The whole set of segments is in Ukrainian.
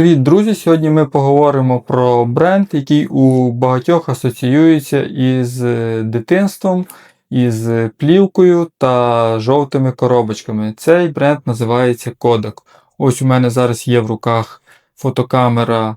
Привіт, друзі! Сьогодні ми поговоримо про бренд, який у багатьох асоціюється із е, дитинством, із плівкою та жовтими коробочками. Цей бренд називається Kodak. Ось у мене зараз є в руках фотокамера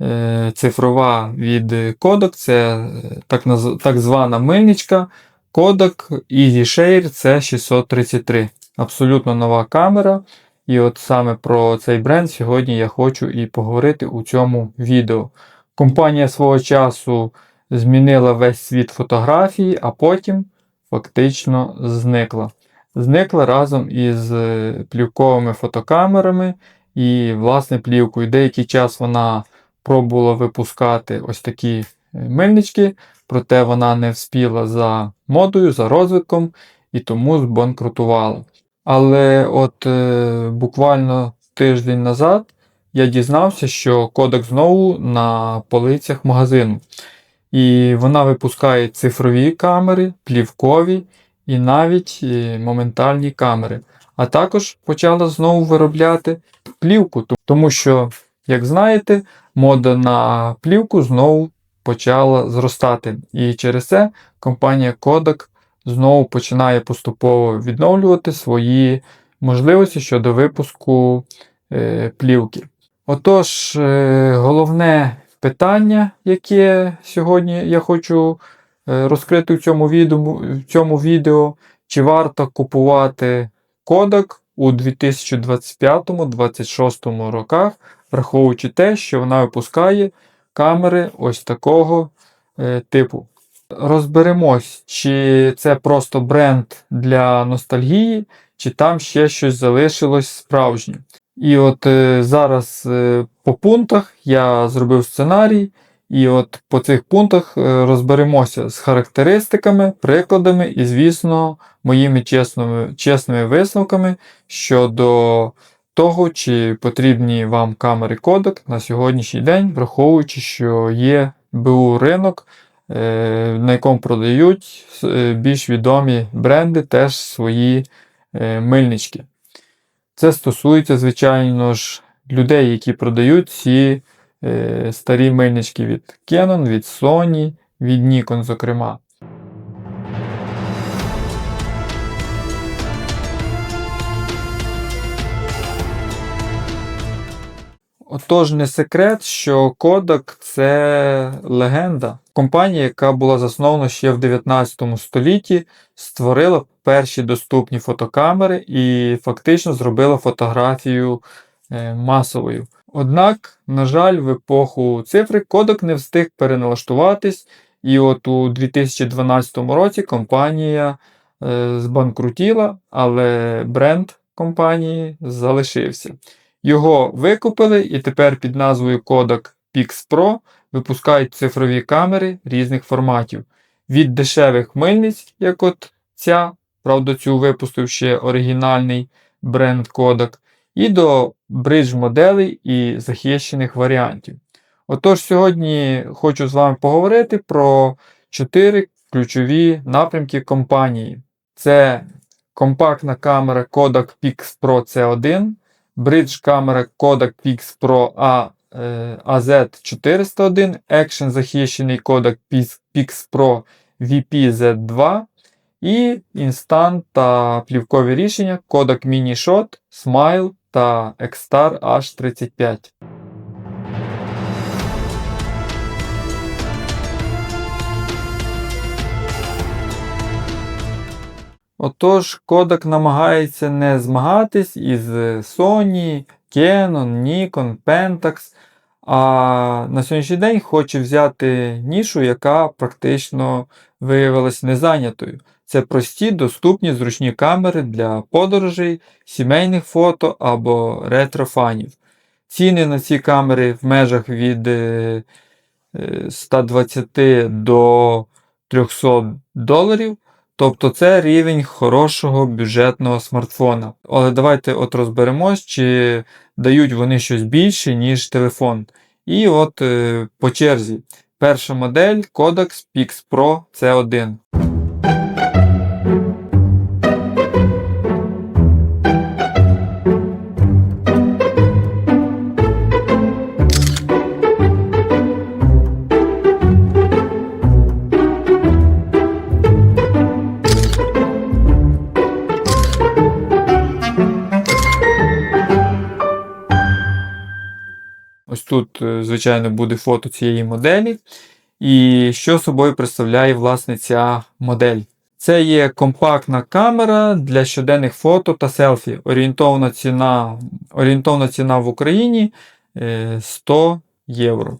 е, цифрова від Kodak. Це е, так, наз... так звана мильничка. Kodak Easy Share C633. Абсолютно нова камера. І от саме про цей бренд сьогодні я хочу і поговорити у цьому відео. Компанія свого часу змінила весь світ фотографії, а потім фактично зникла. Зникла разом із е, плівковими фотокамерами і, власне, плівкою. Деякий час вона пробувала випускати ось такі е, мильнички, проте вона не вспіла за модою, за розвитком і тому збанкрутувала. Але от е, буквально тиждень назад я дізнався, що кодек знову на полицях магазину. І вона випускає цифрові камери, плівкові і навіть е, моментальні камери. А також почала знову виробляти плівку, тому що, як знаєте, мода на плівку знову почала зростати. І через це компанія Kodak знову починає поступово відновлювати свої можливості щодо випуску е, плівки. Отож, е, головне питання, яке сьогодні я хочу е, розкрити в цьому відео, в цьому відео, чи варто купувати кодек у 2025-2026 роках, враховуючи те, що вона випускає камери ось такого е, типу. Розберемось, чи це просто бренд для ностальгії, чи там ще щось залишилось справжнє. І от е, зараз е, по пунктах я зробив сценарій, і от по цих пунктах е, розберемося з характеристиками, прикладами і, звісно, моїми чесними, чесними висновками щодо того, чи потрібні вам камери кодек на сьогоднішній день, враховуючи, що є БУ ринок. Е, на якому продають е, більш відомі бренди теж свої е, мильнички. Це стосується, звичайно ж, людей, які продають ці старі мильнички від Canon, від Sony, від Nikon, зокрема. Отож, не секрет, що Kodak це легенда. Компанія, яка була заснована ще в 19 столітті, створила перші доступні фотокамери і фактично зробила фотографію е, масовою. Однак, на жаль, в епоху цифри Kodak не встиг переналаштуватись, і от у 2012 році компанія е, збанкрутіла, але бренд компанії залишився. Його викупили і тепер під назвою Kodak Pix Pro випускають цифрові камери різних форматів. Від дешевих мильниць, як от ця, правда, цю випустив ще оригінальний бренд Kodak, і до бридж моделей і захищених варіантів. Отож, сьогодні хочу з вами поговорити про чотири ключові напрямки компанії. Це компактна камера Kodak Pix Pro C1 бридж камера Kodak Pix Pro A AZ401, екшен захищений Kodak Pix Pro VP-Z2 і інстант та плівкові рішення Kodak Mini Shot, Smile та Extar H35. Отож, Kodak намагається не змагатись із Sony, Canon, Nikon, Pentax, а на сьогоднішній день хоче взяти нішу, яка практично виявилась незайнятою. Це прості, доступні зручні камери для подорожей, сімейних фото або ретрофанів. Ціни на ці камери в межах від 120 е, е, до 300 доларів. Тобто це рівень хорошого бюджетного смартфона. Але давайте от розберемось, чи дають вони щось більше, ніж телефон. І от е, по черзі. Перша модель Kodak Pix Pro C1. Тут, е, звичайно, буде фото цієї моделі. І що собою представляє власне ця модель? Це є компактна камера для щоденних фото та селфі. Орієнтовна ціна, орієнтовна ціна в Україні е, 100 євро.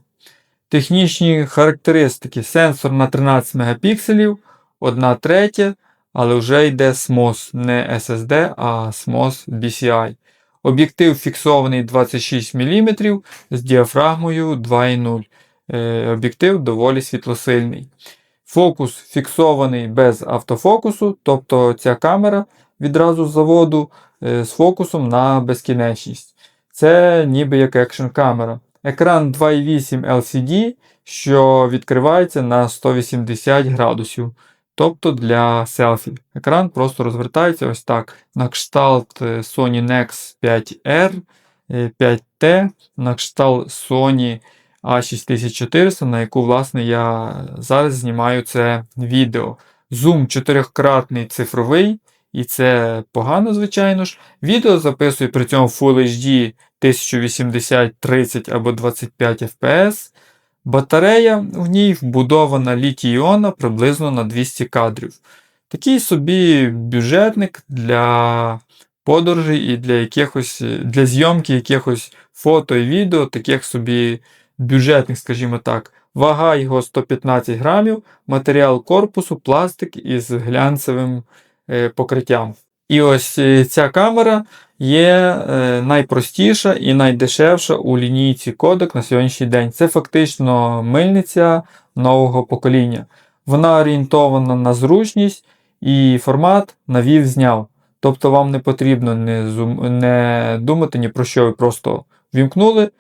Технічні характеристики: сенсор на 13 мегапікселів, 1 третя, але вже йде SMOS, не SSD, а SMOS DCI. Об'єктив фіксований 26 мм з діафрагмою 2,0. Е, Об'єктив доволі світлосильний. Фокус фіксований без автофокусу, тобто ця камера відразу з заводу е, з фокусом на безкінечність. Це ніби як екшн камера. Екран 2.8 LCD, що відкривається на 180 градусів. Тобто для селфі. Екран просто розвертається ось так. На кшталт е, Sony Nex 5R, е, 5T, на кшталт Sony A6400, на яку, власне, я зараз знімаю це відео. Зум чотирьохкратний цифровий, і це погано, звичайно ж. Відео записую при цьому Full HD 1080 30 або 25 FPS. Батарея в ній вбудована літій-іона приблизно на 200 кадрів. Такий собі бюджетник для подорожей і для якихось, для зйомки якихось фото і відео, таких собі бюджетних, скажімо так. Вага його 115 грамів, матеріал корпусу, пластик із глянцевим е, покриттям. І ось е, ця камера є е, найпростіша і найдешевша у лінійці кодек на сьогоднішній день. Це фактично мильниця нового покоління. Вона орієнтована на зручність і формат навів зняв. Тобто вам не потрібно не, зум, не думати ні про що, ви просто вімкнули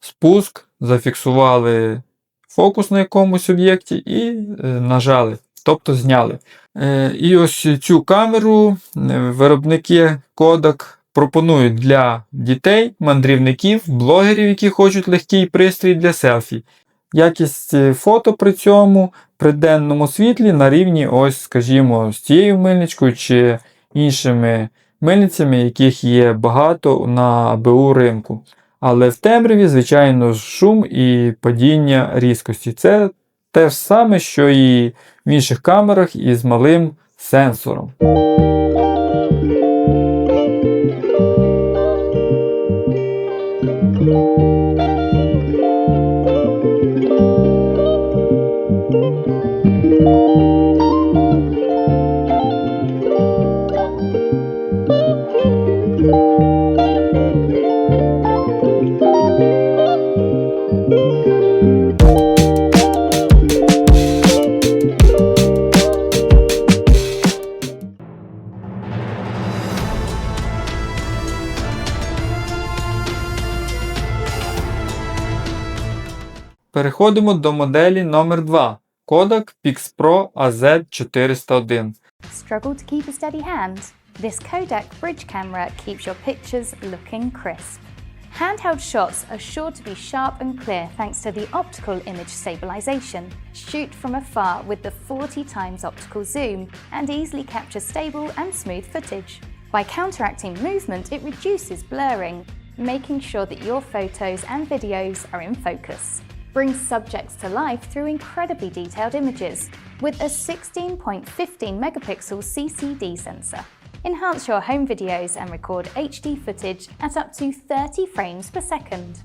спуск, зафіксували фокус на якомусь об'єкті і е, нажали, тобто зняли. Е, і ось цю камеру виробники Kodak пропонують для дітей, мандрівників, блогерів, які хочуть легкий пристрій для селфі. Якість е, фото при цьому при денному світлі на рівні, ось, скажімо, з цією мильничкою чи іншими мильницями, яких є багато на БУ ринку. Але в темряві, звичайно, шум і падіння різкості. Це те ж саме, що і в інших камерах із малим сенсором. Переходимо до моделі номер 2 Kodak PixPro AZ401. Struggle to keep a steady hand? This Kodak bridge camera keeps your pictures looking crisp. Handheld shots are sure to be sharp and clear thanks to the optical image stabilization. Shoot from afar with the 40 times optical zoom and easily capture stable and smooth footage. By counteracting movement, it reduces blurring, making sure that your photos and videos are in focus brings subjects to life through incredibly detailed images with a 16.15 megapixel CCD sensor. Enhance your home videos and record HD footage at up to 30 frames per second.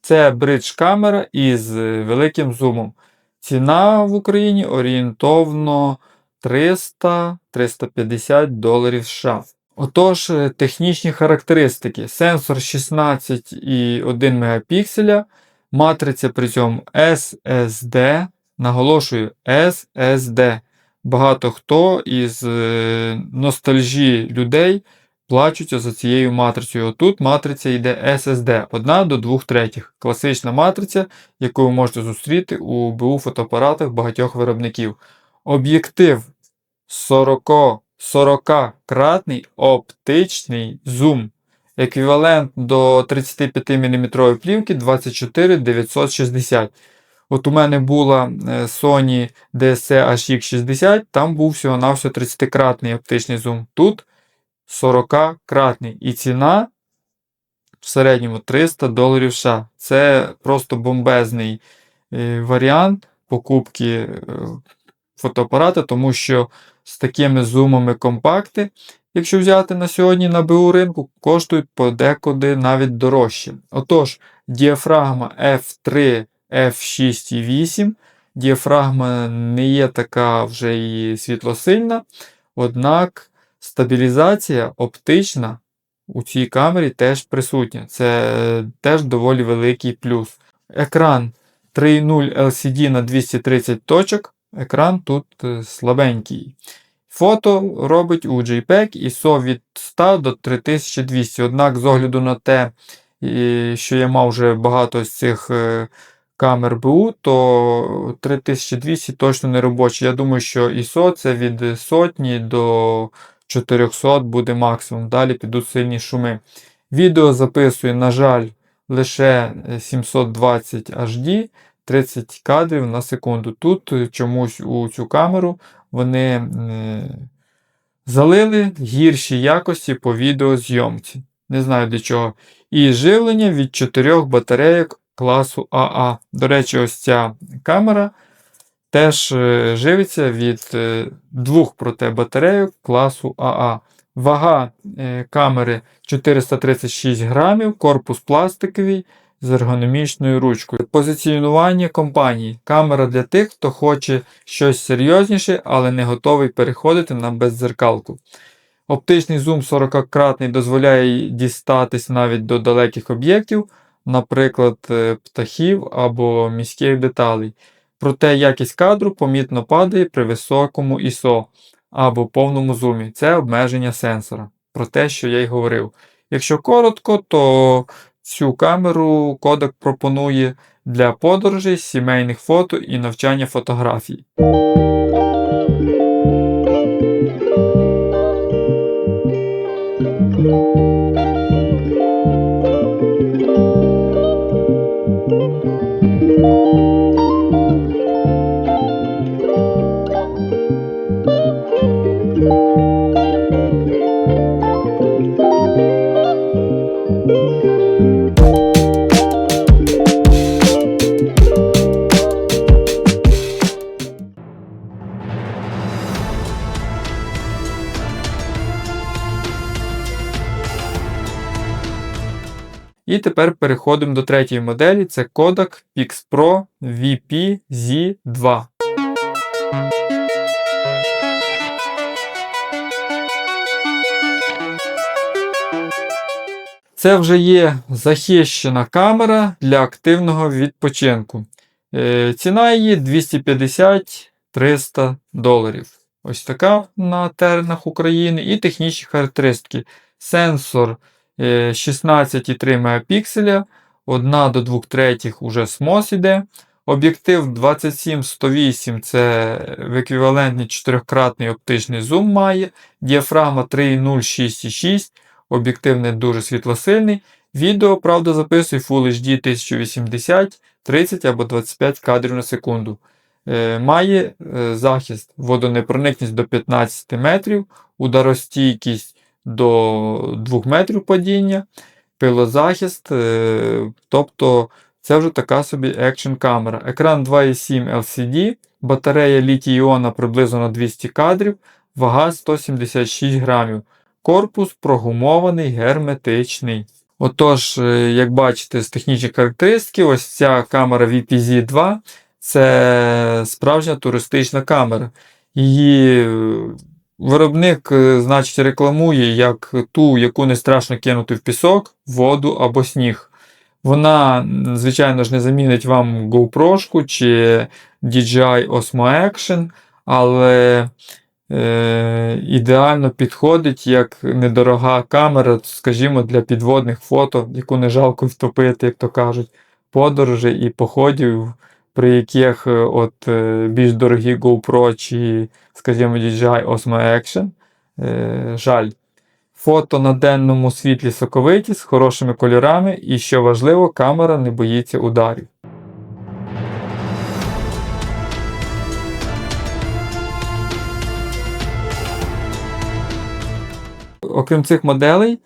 Це бридж камера із е, великим зумом. Ціна в Україні орієнтовно 300-350 доларів США. Отож, е, технічні характеристики. Сенсор 16,1 Мп, матриця при цьому SSD. Наголошую, SSD. Багато хто із е, ностальжі людей плачуться за цією матрицею. Отут матриця йде SSD, 1 до 2 третіх. Класична матриця, яку ви можете зустріти у БУ фотоапаратах багатьох виробників. Об'єктив 40 40-кратний оптичний зум. Еквівалент до 35 мм плівки 24960. От у мене була е, Sony DSC HX60, там був всього-навсього 30-кратний оптичний зум. Тут 40-кратний. І ціна в середньому 300 доларів США. Це просто бомбезний е, варіант покупки е, фотоапарата, тому що з такими зумами компакти, якщо взяти на сьогодні на БУ ринку, коштують подекуди навіть дорожче. Отож, діафрагма F3, F6 і 8. Діафрагма не є така вже і світлосильна, однак стабілізація оптична у цій камері теж присутня. Це теж доволі великий плюс. Екран 3.0 LCD на 230 точок. Екран тут е, слабенький. Фото робить у JPEG ISO від 100 до 3200. Однак, з огляду на те, що я мав вже багато з цих е, камер БУ, то 3200 точно не робочий. Я думаю, що ISO це від сотні до 400 буде максимум. Далі підуть сильні шуми. Відео записує, на жаль, лише е, 720 HD, 30 кадрів на секунду. Тут е, чомусь у цю камеру вони е, залили гірші якості по відеозйомці. Не знаю для чого. І живлення від 4 батарейок класу АА. До речі, ось ця камера теж е, живиться від двох проте батарейок класу АА. Вага камери 436 грамів, корпус пластиковий з ергономічною ручкою. Позиціонування компанії. Камера для тих, хто хоче щось серйозніше, але не готовий переходити на беззеркалку. Оптичний зум 40-кратний дозволяє дістатись навіть до далеких об'єктів, наприклад, е, птахів або міських деталей. Проте якість кадру помітно падає при високому ISO або повному зумі. Це обмеження сенсора. Про те, що я й говорив. Якщо коротко, то цю камеру кодек пропонує для подорожей, сімейних фото і навчання фотографій. Тепер переходимо до третьої моделі. Це Kodak Pix Pro VP Z2. Це вже є захищена камера для активного відпочинку. Е, Ціна її 250-300 доларів. Ось така на теренах України. І технічні характеристики. Сенсор 16,3 мегапікселя, 1 до 2 третіх уже SMOS іде. Об'єктив 27-108 це в еквівалентний 4-кратний оптичний зум має. Діафрагма 3.0-6.6. Об'єктив не дуже світлосильний. Відео, правда, записує Full HD 1080, 30 або 25 кадрів на секунду. Е, має е, захист, водонепроникність до 15 метрів, ударостійкість до 2 метрів падіння, пилозахист, е, тобто це вже така собі екшн камера. Екран 2,7 LCD, батарея літій іона приблизно на 200 кадрів, вага 176 грамів. Корпус прогумований, герметичний. Отож, е, як бачите, з технічних характеристики, ось ця камера VPZ2 це справжня туристична камера. Її е, виробник, е, значить, рекламує як ту, яку не страшно кинути в пісок, воду або сніг. Вона, звичайно ж, не замінить вам GoPro чи DJI Osmo Action, але е, ідеально підходить як недорога камера, скажімо, для підводних фото, яку не жалко втопити, як то кажуть, подорожей і походів, при яких е, от, е, більш дорогі GoPro чи, скажімо, DJI Osmo Action. Е, жаль. Фото на денному світлі соковиті з хорошими кольорами, і що важливо, камера не боїться ударів. окрім цих моделей,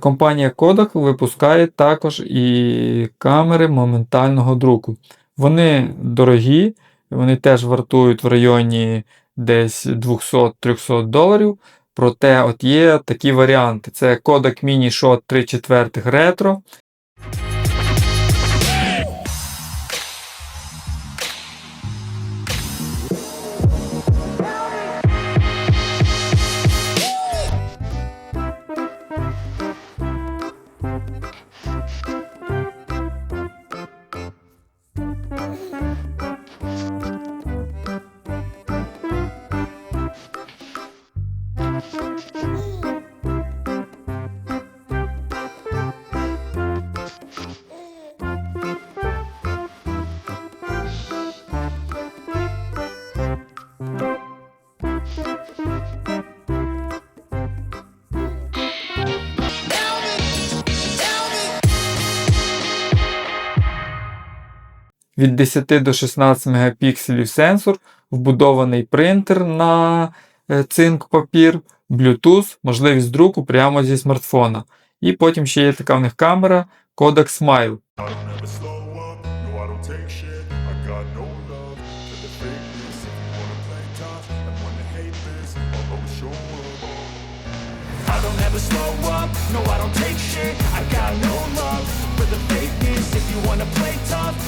компанія Kodak випускає також і камери моментального друку. Вони дорогі, вони теж вартують в районі десь 200-300 доларів. Проте от є такі варіанти. Це Kodak Mini Shot 3 четвертих ретро. Від 10 до 16 мегапікселів сенсор, вбудований принтер на е, цинк папір, Bluetooth, можливість друку прямо зі смартфона. І потім ще є така в них камера Kodak Smile. Slow up, no I don't take shit I got no love for the fakeness If you wanna play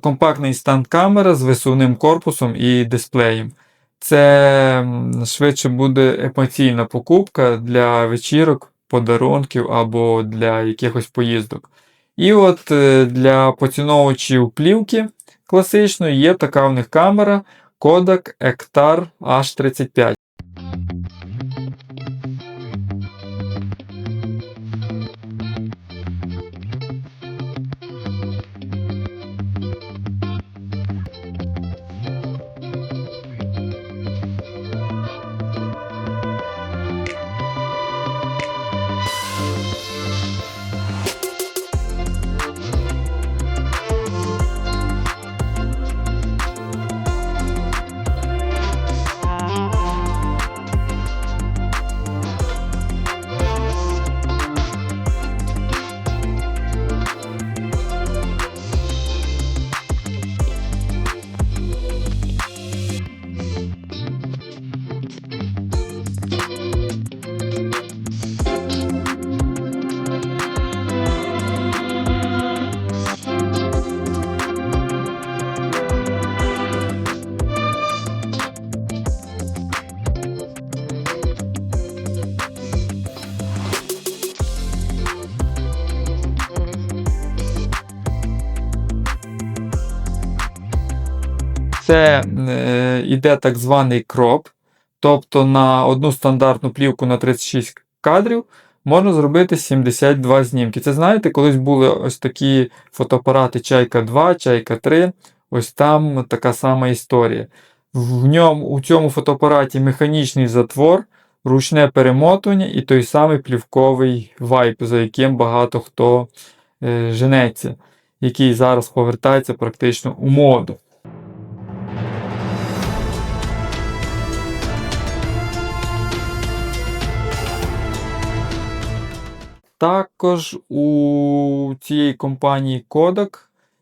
Компактний станд камера з висувним корпусом і дисплеєм. Це швидше буде емоційна покупка для вечірок, подарунків або для якихось поїздок. І от е, для поціновувачів плівки класичної є така в них камера Kodak Ektar H35. Е, іде так званий кроп, тобто на одну стандартну плівку на 36 кадрів можна зробити 72 знімки. Це знаєте, колись були ось такі фотоапарати Чайка 2, Чайка 3. Ось там така сама історія. В ньому, у цьому фотоапараті механічний затвор, ручне перемотування і той самий плівковий вайп, за яким багато хто е, женеться, який зараз повертається практично у моду. Також у цієї компанії Kodak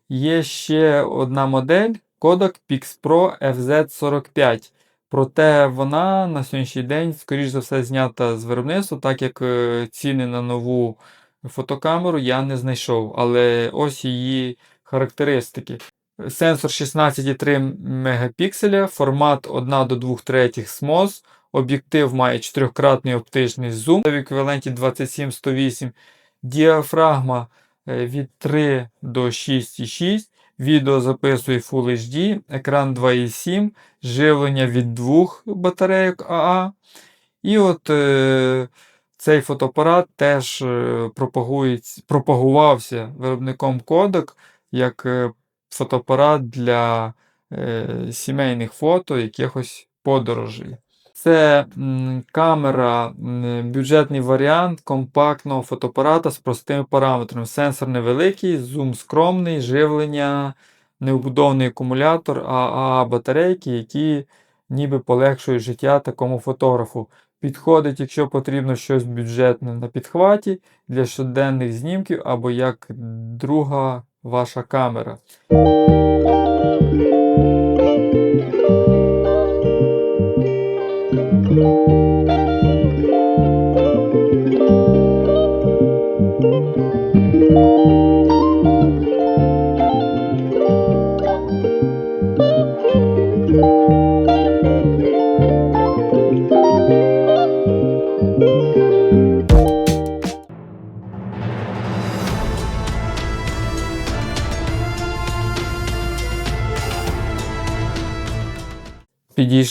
є ще одна модель Kodak Pix Pro FZ45. Проте вона на сьогоднішній день, скоріш за все, знята з виробництва, так як е, ціни на нову фотокамеру я не знайшов. Але ось її характеристики. Сенсор 16,3 мегапікселя, формат 1 до 2 третіх СМОС, об'єктив має 4-кратний оптичний зум в еквіваленті 27-108, діафрагма е, від 3 до 6,6, відео записує Full HD, екран 2,7, живлення від двох батарейок АА. І от е, цей фотоапарат теж е, пропагувався виробником Kodak як е, фотоапарат для е, сімейних фото, якихось подорожей. Це камера, бюджетний варіант компактного фотоапарата з простими параметрами. Сенсор невеликий, зум скромний, живлення, необудований акумулятор, АА батарейки, які ніби полегшують життя такому фотографу. Підходить, якщо потрібно щось бюджетне на підхваті для щоденних знімків або як друга ваша камера.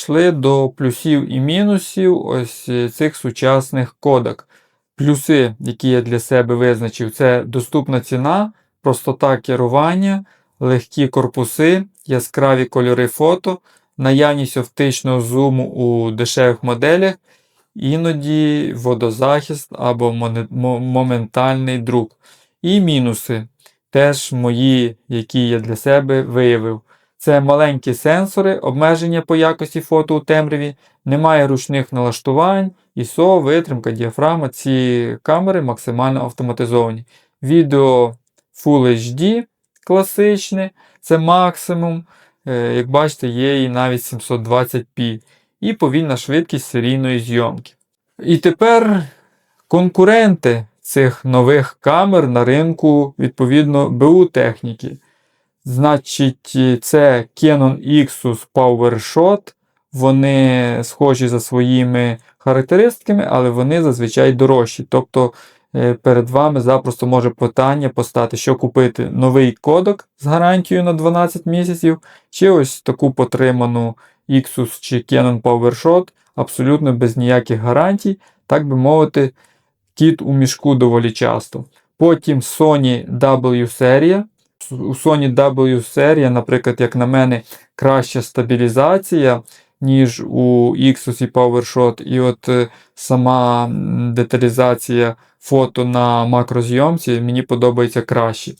Підійшли до плюсів і мінусів ось е, цих сучасних кодек. Плюси, які я для себе визначив, це доступна ціна, простота керування, легкі корпуси, яскраві кольори фото, наявність оптичного зуму у дешевих моделях, іноді водозахист або моментальний друк. І мінуси теж мої, які я для себе виявив. Це маленькі сенсори, обмеження по якості фото у темряві, немає ручних налаштувань, ISO, витримка, діафрагма. Ці камери максимально автоматизовані. Відео Full HD класичне, це максимум. Е, Як бачите, є і навіть 720p. І повільна швидкість серійної зйомки. І тепер конкуренти цих нових камер на ринку, відповідно, БУ техніки. Значить, е, це Canon Ixus PowerShot. Вони схожі за своїми характеристиками, але вони зазвичай дорожчі. Тобто е, перед вами запросто може питання постати, що купити новий кодок з гарантією на 12 місяців, чи ось таку потриману Ixus чи Canon PowerShot абсолютно без ніяких гарантій, так би мовити, кіт у мішку доволі часто. Потім Sony W серія. У Sony W серія, наприклад, як на мене, краща стабілізація, ніж у Xus і PowerShot. І от е, сама деталізація фото на макрозйомці мені подобається краще.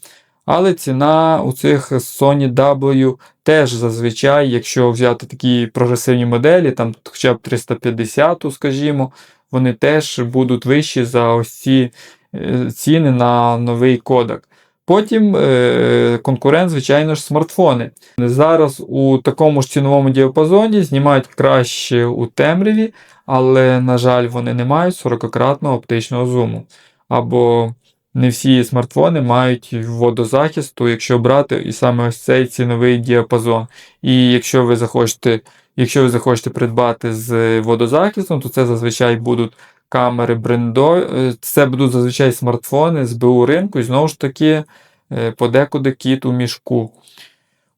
Але ціна у цих Sony W теж зазвичай, якщо взяти такі прогресивні моделі, там хоча б 350, скажімо, вони теж будуть вищі за ось ці е, ціни на новий кодек. Потім е, конкурент, звичайно ж, смартфони. Зараз у такому ж ціновому діапазоні знімають краще у темряві, але, на жаль, вони не мають 40-кратного оптичного зуму. Або не всі смартфони мають водозахисту, якщо брати і саме ось цей ціновий діапазон. І якщо ви захочете, якщо ви захочете придбати з водозахистом, то це зазвичай будуть камери брендо, е, це будуть зазвичай смартфони з БУ ринку, і знову ж таки, е, подекуди кіт у мішку.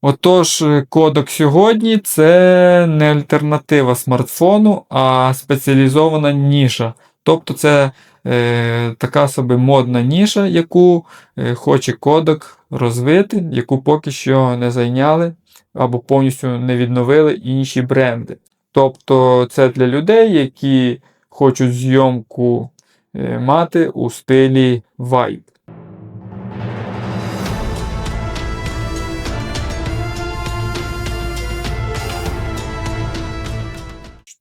Отож, е, кодек сьогодні це не альтернатива смартфону, а спеціалізована ніша. Тобто це е, така собі модна ніша, яку е, хоче кодек розвити, яку поки що не зайняли або повністю не відновили інші бренди. Тобто це для людей, які хочуть зйомку е, мати у стилі Vibe.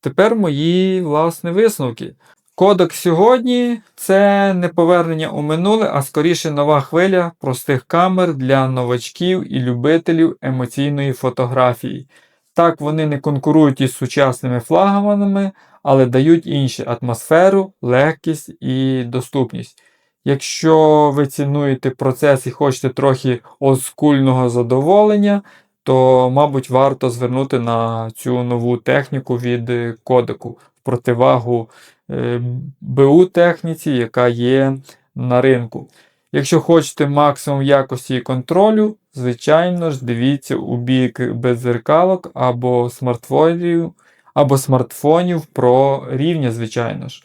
Тепер мої власні висновки. Кодек сьогодні це не повернення у минуле, а скоріше нова хвиля простих камер для новачків і любителів емоційної фотографії. Так, вони не конкурують із сучасними флагманами, але дають інші атмосферу, легкість і доступність. Якщо ви цінуєте процес і хочете трохи олдскульного задоволення, то, мабуть, варто звернути на цю нову техніку від кодеку в противагу е, БУ техніці, яка є на ринку. Якщо хочете максимум якості і контролю, звичайно ж, дивіться у бік беззеркалок або смартфонів, або смартфонів про рівня, звичайно ж.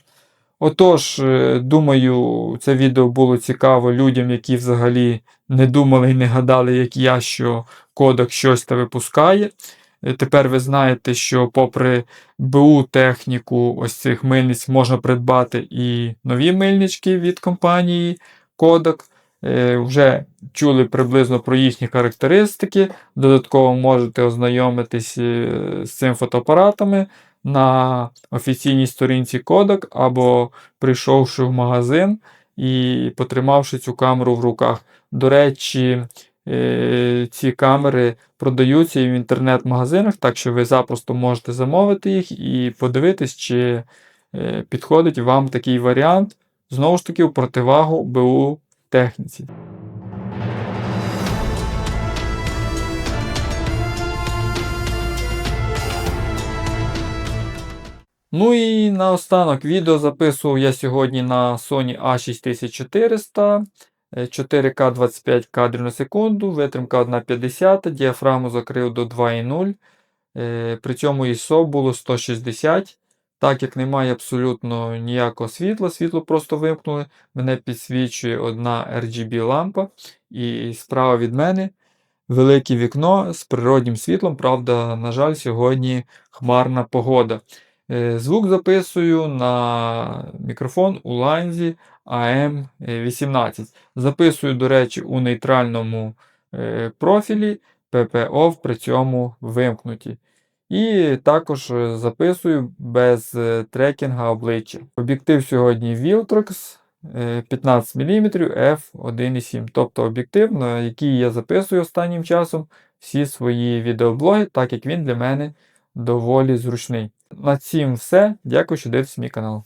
Отож, е, думаю, це відео було цікаво людям, які взагалі не думали і не гадали, як я, що кодек щось та випускає. Е, Тепер ви знаєте, що попри БУ техніку ось цих мильниць можна придбати і нові мильнички від компанії Kodak. Е, Вже чули приблизно про їхні характеристики. Додатково можете ознайомитись е, з цим фотоапаратами на офіційній сторінці Kodak або прийшовши в магазин і потримавши цю камеру в руках. До речі, е, ці камери продаються і в інтернет-магазинах, так що ви запросто можете замовити їх і подивитись, чи підходить вам такий варіант. Знову ж таки, в противагу БУ техніці. Ну і наостанок відео записував я сьогодні на Sony A6400. е, 4К 25 кадрів на секунду, витримка 1,50, діафрагму закрив до 2,0. Е, При цьому ISO було 160. Так як немає абсолютно ніякого світла, світло просто вимкнули. Мене підсвічує одна RGB лампа. І справа від мене велике вікно з природнім світлом. Правда, на жаль, сьогодні хмарна погода. Е, Звук записую на мікрофон у ланзі AM18. Записую, до речі, у нейтральному е, профілі, PPO при цьому вимкнуті. І також е, записую без е, трекінга обличчя. Об'єктив сьогодні Viltrox е, 15 мм f1.7. Тобто об'єктив, на який я записую останнім часом всі свої відеоблоги, так як він для мене доволі зручний. На цім все. Дякую, що дивитесь мій канал.